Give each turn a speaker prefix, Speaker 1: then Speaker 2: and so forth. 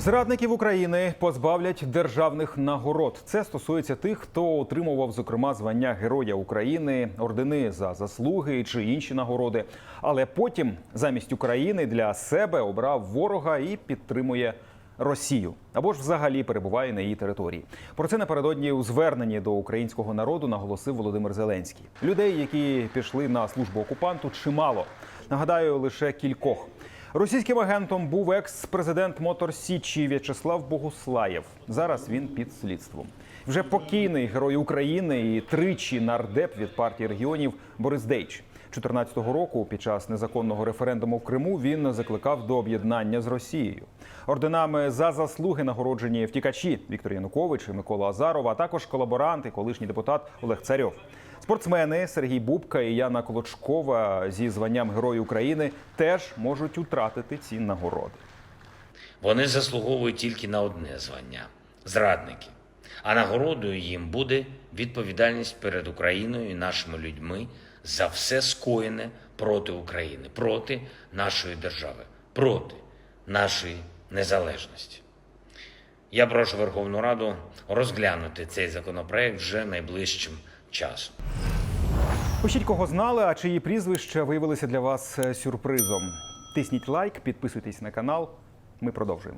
Speaker 1: Зрадників України позбавлять державних нагород. Це стосується тих, хто отримував зокрема звання Героя України, ордени за заслуги чи інші нагороди. Але потім замість України для себе обрав ворога і підтримує Росію або ж взагалі перебуває на її території. Про це напередодні у зверненні до українського народу наголосив Володимир Зеленський. Людей, які пішли на службу окупанту, чимало. Нагадаю, лише кількох. Російським агентом був екс-президент Мотор Січі В'ячеслав Богуслаєв. Зараз він під слідством. Вже покійний герой України і тричі нардеп від партії регіонів Борис Дейч. 2014 року, під час незаконного референдуму в Криму, він закликав до об'єднання з Росією. Орденами за заслуги нагороджені втікачі Віктор Янукович і Микола Азаров, а також колаборант і колишній депутат Олег Царьов. Спортсмени Сергій Бубка і Яна Колочкова зі званням Герой України теж можуть втратити ці нагороди.
Speaker 2: Вони заслуговують тільки на одне звання зрадники. А нагородою їм буде відповідальність перед Україною і нашими людьми за все скоєне проти України, проти нашої держави, проти нашої незалежності. Я прошу Верховну Раду розглянути цей законопроект вже найближчим часом.
Speaker 1: Пишіть, кого знали, а чиї прізвища виявилися для вас е, сюрпризом. Тисніть лайк, підписуйтесь на канал. Ми продовжуємо.